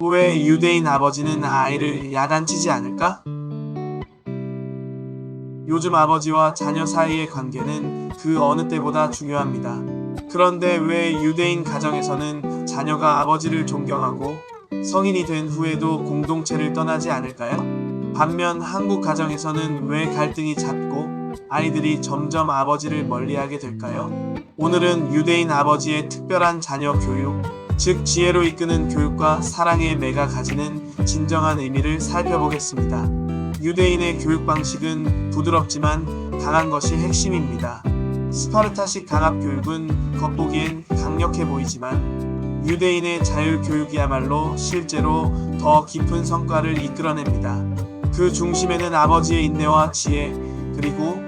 왜 유대인 아버지는 아이를 야단치지 않을까? 요즘 아버지와 자녀 사이의 관계는 그 어느 때보다 중요합니다. 그런데 왜 유대인 가정에서는 자녀가 아버지를 존경하고 성인이 된 후에도 공동체를 떠나지 않을까요? 반면 한국 가정에서는 왜 갈등이 잦고 아이들이 점점 아버지를 멀리하게 될까요? 오늘은 유대인 아버지의 특별한 자녀 교육, 즉 지혜로 이끄는 교육과 사랑의 매가 가지는 진정한 의미를 살펴보겠습니다. 유대인의 교육 방식은 부드럽지만 강한 것이 핵심입니다. 스파르타식 강압 교육은 겉보기엔 강력해 보이지만 유대인의 자율 교육이야말로 실제로 더 깊은 성과를 이끌어냅니다. 그 중심에는 아버지의 인내와 지혜, 그리고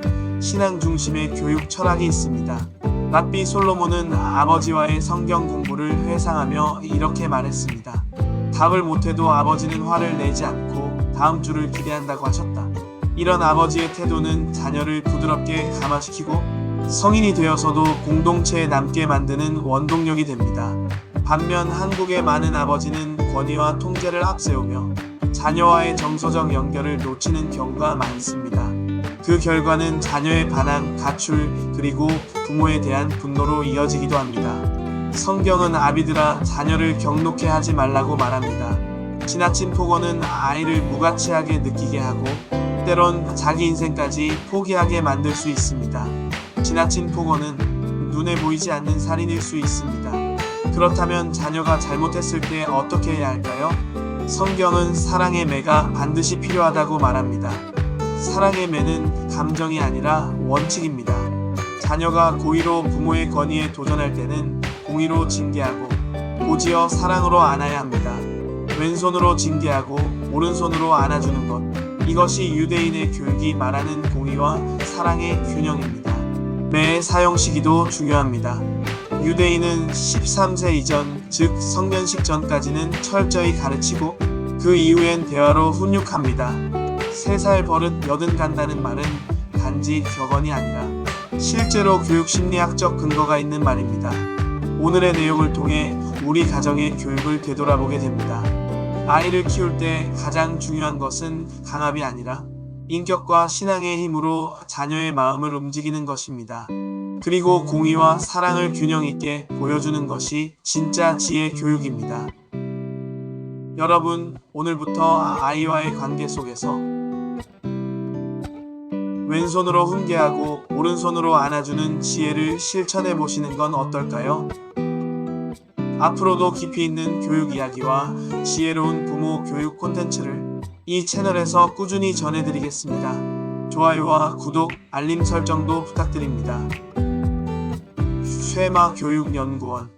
신앙 중심의 교육 철학이 있습니다. 랍비 솔로몬은 아버지와의 성경 공부를 회상하며 이렇게 말했습니다. 답을 못해도 아버지는 화를 내지 않고 다음 주를 기대한다고 하셨다. 이런 아버지의 태도는 자녀를 부드럽게 감화시키고 성인이 되어서도 공동체에 남게 만드는 원동력이 됩니다. 반면 한국의 많은 아버지는 권위와 통제를 앞세우며 자녀와의 정서적 연결을 놓치는 경우가 많습니다. 그 결과는 자녀의 반항, 가출, 그리고 부모에 대한 분노로 이어지기도 합니다. 성경은 아비들아 자녀를 경록해 하지 말라고 말합니다. 지나친 폭언은 아이를 무가치하게 느끼게 하고 때론 자기 인생까지 포기하게 만들 수 있습니다. 지나친 폭언은 눈에 보이지 않는 살인일 수 있습니다. 그렇다면 자녀가 잘못했을 때 어떻게 해야 할까요? 성경은 사랑의 매가 반드시 필요하다고 말합니다. 사랑의 매는 감정이 아니라 원칙입니다. 자녀가 고의로 부모의 권위에 도전할 때는 공의로 징계하고 오지어 사랑으로 안아야 합니다. 왼손으로 징계하고 오른손으로 안아주는 것. 이것이 유대인의 교육이 말하는 공의와 사랑의 균형입니다. 매의 사용 시기도 중요합니다. 유대인은 13세 이전, 즉 성년식 전까지는 철저히 가르치고 그 이후엔 대화로 훈육합니다. 3살 버릇 여든 간다는 말은 단지 격언이 아니라 실제로 교육 심리학적 근거가 있는 말입니다. 오늘의 내용을 통해 우리 가정의 교육을 되돌아보게 됩니다. 아이를 키울 때 가장 중요한 것은 강압이 아니라 인격과 신앙의 힘으로 자녀의 마음을 움직이는 것입니다. 그리고 공의와 사랑을 균형 있게 보여주는 것이 진짜 지혜 교육입니다. 여러분, 오늘부터 아이와의 관계 속에서 왼손으로 훈계하고 오른손으로 안아주는 지혜를 실천해 보시는 건 어떨까요? 앞으로도 깊이 있는 교육 이야기와 지혜로운 부모 교육 콘텐츠를 이 채널에서 꾸준히 전해드리겠습니다. 좋아요와 구독, 알림 설정도 부탁드립니다. 쉐마 교육연구원